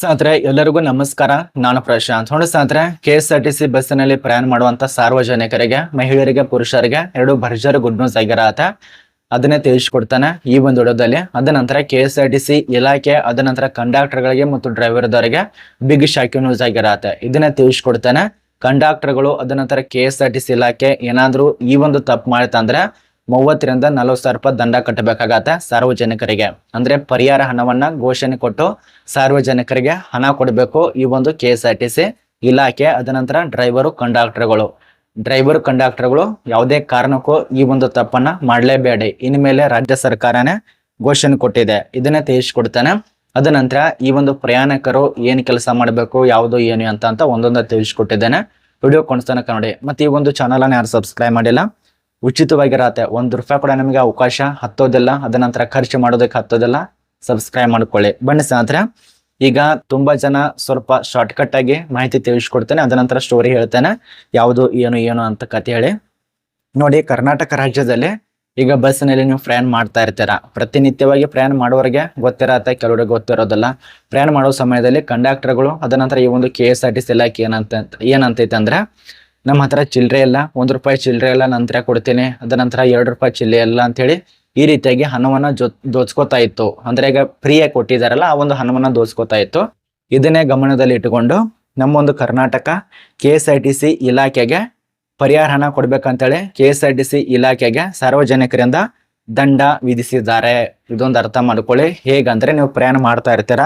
ಸ್ನೇಹಿತರೆ, ಎಲ್ಲರಿಗೂ ನಮಸ್ಕಾರ. ನಾನು ಪ್ರಶಾಂತ್. ನೋಡಿ ಸಾತ್ರೆ K S R T C ಬಸ್ಸಿನಲ್ಲಿ ಪ್ರಯಾಣ ಮಾಡುವಂತ ಸಾರ್ವಜನಿಕರಿಗೆ, ಮಹಿಳೆಯರಿಗೆ, ಪುರುಷರಿಗೆ ಎರಡು ಭರ್ಜರಿ ಗುಡ್ ನ್ಯೂಸ್ ಆಗಿರತ್ತೆ ಅದನ್ನೇ ತಿಳಿಸ್ಕೊಡ್ತಾನೆ ಈ ಒಂದು ವಿಡಿಯೋದಲ್ಲಿ. ಅದ ನಂತರ K S R T C ಇಲಾಖೆ, ಅದ ನಂತರ ಕಂಡಕ್ಟರ್ಗಳಿಗೆ ಮತ್ತು ಡ್ರೈವರ್ದವರಿಗೆ ಬಿಗ್ ಶಾಕಿ ನ್ಯೂಸ್ ಆಗಿರತ್ತೆ ಇದನ್ನೇ ತಿಳಿಸ್ಕೊಡ್ತಾನೆ. ಕಂಡಕ್ಟರ್ಗಳು, ಅದ ನಂತರ K S R T C ಇಲಾಖೆ ಏನಾದರೂ ಈ ಒಂದು ತಪ್ಪು ಮಾಡಿತಂದ್ರೆ ಮೂವತ್ತರಿಂದ ನಲವತ್ತು ಸಾವಿರ ರೂಪಾಯಿ ದಂಡ ಕಟ್ಟಬೇಕಾಗತ್ತೆ ಸಾರ್ವಜನಿಕರಿಗೆ. ಅಂದ್ರೆ ಪರಿಹಾರ ಹಣವನ್ನ ಘೋಷಣೆ ಕೊಟ್ಟು ಸಾರ್ವಜನಿಕರಿಗೆ ಹಣ ಕೊಡಬೇಕು ಈ ಒಂದು K S R T C ಇಲಾಖೆ ಅದನಂತರ ಡ್ರೈವರು ಕಂಡಕ್ಟರ್ಗಳು ಡ್ರೈವರ್ ಕಂಡಕ್ಟರ್ಗಳು ಯಾವುದೇ ಕಾರಣಕ್ಕೂ ಈ ಒಂದು ತಪ್ಪನ್ನ ಮಾಡಲೇಬೇಡಿ. ಇನ್ಮೇಲೆ ರಾಜ್ಯ ಸರ್ಕಾರನೇ ಘೋಷಣೆ ಕೊಟ್ಟಿದೆ. ಇದನ್ನೇ ತಿಳಿಸ್ಕೊಡ್ತಾನೆ. ಅದ ನಂತರ ಈ ಒಂದು ಪ್ರಯಾಣಿಕರು ಏನು ಕೆಲಸ ಮಾಡಬೇಕು, ಯಾವುದು, ಏನು ಅಂತ ಅಂತ ಒಂದೊಂದು ತಿಳಿಸ್ಕೊಟ್ಟಿದ್ದೇನೆ. ವಿಡಿಯೋ ಕೊಡ್ತಾನೆ ನೋಡಿ. ಮತ್ತೆ ಈ ಒಂದು ಚಾನಲ್ ಅನ್ನ ಯಾರು ಸಬ್ಸ್ಕ್ರೈಬ್ ಮಾಡಿಲ್ಲ ಉಚಿತವಾಗಿರತ್ತೆ. ಒಂದು ರೂಪಾಯಿ ಕೂಡ ನಮಗೆ ಅವಕಾಶ ಹತ್ತೋದಿಲ್ಲ. ಅದ ನಂತರ ಖರ್ಚು ಮಾಡೋದಕ್ಕೆ ಹತ್ತೋದಿಲ್ಲ. ಸಬ್ಸ್ಕ್ರೈಬ್ ಮಾಡ್ಕೊಳ್ಳಿ. ಬನ್ನಿ ಸ್ನೇಹಿತರೆ. ಈಗ ತುಂಬಾ ಜನ ಸ್ವಲ್ಪ ಶಾರ್ಟ್ಕಟ್ ಆಗಿ ಮಾಹಿತಿ ತಿಳಿಸ್ಕೊಡ್ತೇನೆ. ಅದ ನಂತರ ಸ್ಟೋರಿ ಹೇಳ್ತೇನೆ. ಯಾವುದು, ಏನು ಏನು ಅಂತ ಕತೆ ಹೇಳಿ. ನೋಡಿ, ಕರ್ನಾಟಕ ರಾಜ್ಯದಲ್ಲಿ ಈಗ ಬಸ್ನಲ್ಲಿ ನೀವು ಪ್ರಯಾಣ ಮಾಡ್ತಾ ಇರ್ತೀರ? ಪ್ರತಿನಿತ್ಯವಾಗಿ ಪ್ರಯಾಣ ಮಾಡೋರಿಗೆ ಗೊತ್ತಿರತ್ತೆ. ಕೆಲವರಿಗೆ ಗೊತ್ತಿರೋದಿಲ್ಲ. ಪ್ರಯಾಣ ಮಾಡೋ ಸಮಯದಲ್ಲಿ ಕಂಡಕ್ಟರ್ಗಳು, ಅದ ನಂತರ ಈ ಒಂದು K S R T C ಇಲಾಖೆ ಏನಂತ, ಏನಂತೈತೆ ಅಂದ್ರೆ ನಮ್ಮ ಹತ್ರ ಚಿಲ್ಲರೆ ಇಲ್ಲ, ಒಂದು ರೂಪಾಯಿ ಚಿಲ್ಲರೆ ಇಲ್ಲ ನಂತರ ಕೊಡ್ತೀನಿ, ಅದ ನಂತರ ಎರಡು ರೂಪಾಯಿ ಚಿಲ್ಲರೆ ಇಲ್ಲ ಅಂತೇಳಿ ಈ ರೀತಿಯಾಗಿ ಹಣವನ್ನು ಜೊ, ದೋಚ್ಕೋತಾ ಇತ್ತು. ಅಂದ್ರೆ ಈಗ ಫ್ರೀಯಾಗಿ ಕೊಟ್ಟಿದ್ದಾರಲ್ಲ ಆ ಒಂದು ಹಣವನ್ನು ದೋಚ್ಕೋತಾ ಇತ್ತು. ಇದನ್ನೇ ಗಮನದಲ್ಲಿ ಇಟ್ಟುಕೊಂಡು ನಮ್ಮ ಒಂದು Karnataka K S I T C ಇಲಾಖೆಗೆ ಪರಿಹಾರ ಹಣ ಕೊಡ್ಬೇಕಂತೇಳಿ K S I T C ಇಲಾಖೆಗೆ ಸಾರ್ವಜನಿಕರಿಂದ ದಂಡ ವಿಧಿಸಿದ್ದಾರೆ. ಇದೊಂದು ಅರ್ಥ ಮಾಡ್ಕೊಳ್ಳಿ. ಹೇಗಂದ್ರೆ ನೀವು ಪ್ರಯಾಣ ಮಾಡ್ತಾ ಇರ್ತೀರ,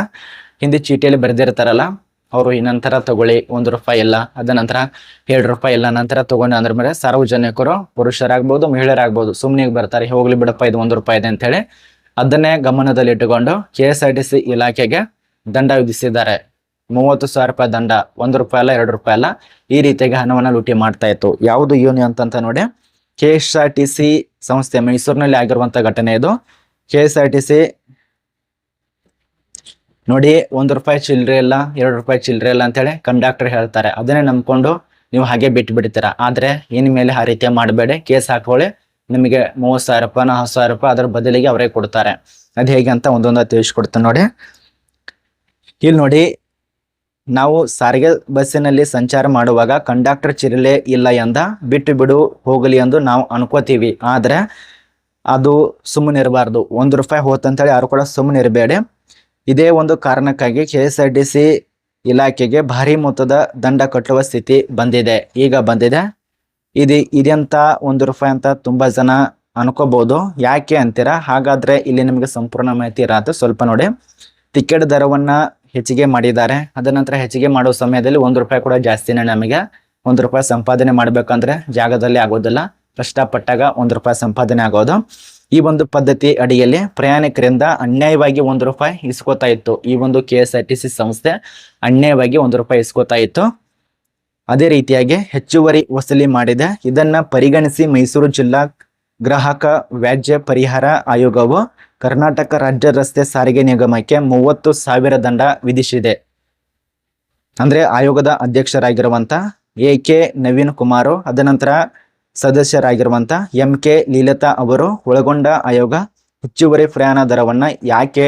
ಹಿಂದೆ ಚೀಟಿಯಲ್ಲಿ ಬರೆದಿರ್ತಾರಲ್ಲ ಅವರು ಈ ನಂತರ ತಗೊಳ್ಳಿ ಒಂದು ರೂಪಾಯಿ ಇಲ್ಲ ಅದ ನಂತರ ಎರಡು ರೂಪಾಯಿ ಇಲ್ಲ ನಂತರ ತಗೊಂಡು ಅಂದ್ರ ಮೇಲೆ ಸಾರ್ವಜನಿಕರು ಪುರುಷರಾಗ್ಬೋದು, ಮಹಿಳೆಯರಾಗ್ಬೋದು ಸುಮ್ಮನೆ ಬರ್ತಾರೆ, ಹೋಗ್ಲಿ ಬಿಡಪ್ಪ ಇದು ಒಂದು ರೂಪಾಯಿ ಇದೆ ಅಂತ ಹೇಳಿ ಅದನ್ನೇ ಗಮನದಲ್ಲಿಟ್ಟುಕೊಂಡು K S R T C ಇಲಾಖೆಗೆ ದಂಡ ವಿಧಿಸಿದ್ದಾರೆ. ಮೂವತ್ತು ಸಾವಿರ ರೂಪಾಯಿ ದಂಡ, ಒಂದು ರೂಪಾಯಿ ಅಲ್ಲ, ಎರಡು ರೂಪಾಯಿ ಅಲ್ಲ. ಈ ರೀತಿಯಾಗಿ ಹಣವನ್ನು ಲೂಟಿ ಮಾಡ್ತಾ ಇತ್ತು. ಯಾವುದು ಏನು ಅಂತಂತ ನೋಡಿ K S R T C ಸಂಸ್ಥೆ ಮೈಸೂರಿನಲ್ಲಿ ಆಗಿರುವಂತಹ ಘಟನೆ ಇದು. K S R T C ನೋಡಿ, ಒಂದು ರೂಪಾಯಿ ಚಿಲ್ಲರೆ ಇಲ್ಲ, ಎರಡು ರೂಪಾಯಿ ಚಿಲ್ಲರೆ ಇಲ್ಲ ಅಂತೇಳಿ ಕಂಡಕ್ಟರ್ ಹೇಳ್ತಾರೆ. ಅದನ್ನೇ ನಂಬ್ಕೊಂಡು ನೀವು ಹಾಗೆ ಬಿಟ್ಟು ಬಿಡ್ತೀರ ಆದರೆ ಇನ್ ಮೇಲೆ ಆ ರೀತಿ ಮಾಡಬೇಡಿ. ಕೇಸ್ ಹಾಕೊಳ್ಳಿ. ನಿಮಗೆ ಮೂವತ್ತು ಸಾವಿರ ರೂಪಾಯಿ ನಾಲ್ಕು ಸಾವಿರ ರೂಪಾಯಿ ಅದರ ಬದಲಿಗೆ ಅವರೇ ಕೊಡ್ತಾರೆ. ಅದು ಹೇಗೆ ಅಂತ ಒಂದೊಂದು ತಿಳಿಸ್ಕೊಡ್ತೇನೆ ನೋಡಿ. ಇಲ್ಲಿ ನೋಡಿ, ನಾವು ಸಾರಿಗೆ ಬಸ್ಸಿನಲ್ಲಿ ಸಂಚಾರ ಮಾಡುವಾಗ ಕಂಡಕ್ಟರ್ ಚಿರಲೆ ಇಲ್ಲ ಎಂದ ಬಿಟ್ಟು ಬಿಡು ಹೋಗಲಿ ಎಂದು ನಾವು ಅನ್ಕೋತೀವಿ. ಆದರೆ ಅದು ಸುಮ್ಮನೆ ಇರಬಾರ್ದು ಒಂದು ರೂಪಾಯಿ ಹೋತಂತೇಳಿ ಯಾರು ಕೂಡ ಸುಮ್ಮನೆ ಇರಬೇಡಿ ಇದೇ ಒಂದು ಕಾರಣಕ್ಕಾಗಿ ಕೆ ಎಸ್ ಆರ್ ಟಿ ಇಲಾಖೆಗೆ ಭಾರಿ ಮೊತ್ತದ ದಂಡ ಕಟ್ಟುವ ಸ್ಥಿತಿ ಬಂದಿದೆ. ಈಗ ಬಂದಿದೆ. ಇದು ಇದೆಂತ ಒಂದು ರೂಪಾಯಿ ಅಂತ ತುಂಬ ಜನ ಅನ್ಕೋಬಹುದು ಯಾಕೆ ಅಂತೀರಾ? ಹಾಗಾದ್ರೆ ಇಲ್ಲಿ ನಿಮಗೆ ಸಂಪೂರ್ಣ ಮಾಹಿತಿ ಇರತ್ತೆ ಸ್ವಲ್ಪ ನೋಡಿ. ಟಿಕೆಟ್ ದರವನ್ನ ಹೆಚ್ಚಿಗೆ ಮಾಡಿದ್ದಾರೆ. ಅದ ನಂತರ ಹೆಚ್ಚಿಗೆ ಮಾಡೋ ಸಮಯದಲ್ಲಿ ಒಂದು ರೂಪಾಯಿ ಕೂಡ ಜಾಸ್ತಿನೇ ನಮಗೆ. ಒಂದು ರೂಪಾಯಿ ಸಂಪಾದನೆ ಮಾಡ್ಬೇಕಂದ್ರೆ ಜಾಗದಲ್ಲಿ ಆಗೋದಿಲ್ಲ. ಕಷ್ಟಪಟ್ಟಾಗ ಒಂದು ರೂಪಾಯಿ ಸಂಪಾದನೆ ಆಗೋದು. ಈ ಒಂದು ಪದ್ಧತಿ ಅಡಿಯಲ್ಲಿ ಪ್ರಯಾಣಿಕರಿಂದ ಅನ್ಯಾಯವಾಗಿ ಒಂದು ರೂಪಾಯಿ ಇಸ್ಕೋತಾ ಇತ್ತು. ಈ ಒಂದು ಕೆ ಸಂಸ್ಥೆ ಅನ್ಯಾಯವಾಗಿ ಒಂದು ರೂಪಾಯಿ ಇಸ್ಕೋತಾ ಇತ್ತು. ಅದೇ ರೀತಿಯಾಗಿ ಹೆಚ್ಚುವರಿ ವಸೂಲಿ ಮಾಡಿದೆ. ಇದನ್ನ ಪರಿಗಣಿಸಿ ಮೈಸೂರು ಜಿಲ್ಲಾ ಗ್ರಾಹಕ ವ್ಯಾಜ್ಯ ಪರಿಹಾರ ಆಯೋಗವು ಕರ್ನಾಟಕ ರಾಜ್ಯ ರಸ್ತೆ ಸಾರಿಗೆ ನಿಗಮಕ್ಕೆ ಮೂವತ್ತು ಸಾವಿರ ದಂಡ ವಿಧಿಸಿದೆ. ಅಂದ್ರೆ ಆಯೋಗದ ಅಧ್ಯಕ್ಷರಾಗಿರುವಂತ ಎ ಕೆ ನವೀನ್ ಕುಮಾರ್ ಅದನಂತರ ಸದಸ್ಯರಾಗಿರುವಂತ ಎಂ ಕೆ ಲೀಲತಾ ಅವರು ಒಳಗೊಂಡ ಆಯೋಗ ಹೆಚ್ಚುವರಿ ಪ್ರಯಾಣ ದರವನ್ನ ಯಾಕೆ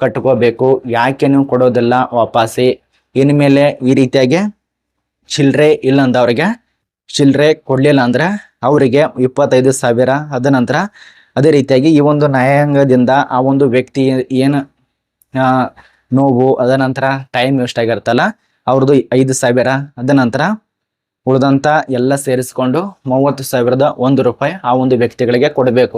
ಕಟ್ಕೋಬೇಕು ಯಾಕೆ ನೀವು ಕೊಡೋದಿಲ್ಲ ವಾಪಸ್ಸಿ? ಇನ್ಮೇಲೆ ಈ ರೀತಿಯಾಗಿ ಚಿಲ್ಲರೆ ಇಲ್ಲ ಅಂದವ್ರಿಗೆ ಚಿಲ್ಲರೆ ಕೊಡ್ಲಿಲ್ಲ ಅಂದ್ರೆ ಅವರಿಗೆ ಇಪ್ಪತ್ತೈದು ಸಾವಿರ. ಅದ ನಂತರ ಅದೇ ರೀತಿಯಾಗಿ ಈ ಒಂದು ನ್ಯಾಯಾಂಗದಿಂದ ಆ ಒಂದು ವ್ಯಕ್ತಿ ಏನು ನೋವು, ಅದ ನಂತರ ಟೈಮ್ ವೇಸ್ಟ್ ಅವ್ರದ್ದು ಐದು ಸಾವಿರ. ಅದ ನಂತರ ಉಳಿದಂತ ಎಲ್ಲ ಸೇರಿಸ್ಕೊಂಡು ಮೂವತ್ತು ಸಾವಿರದ ಒಂದು ರೂಪಾಯಿ ಆ ಒಂದು ವ್ಯಕ್ತಿಗಳಿಗೆ ಕೊಡಬೇಕು.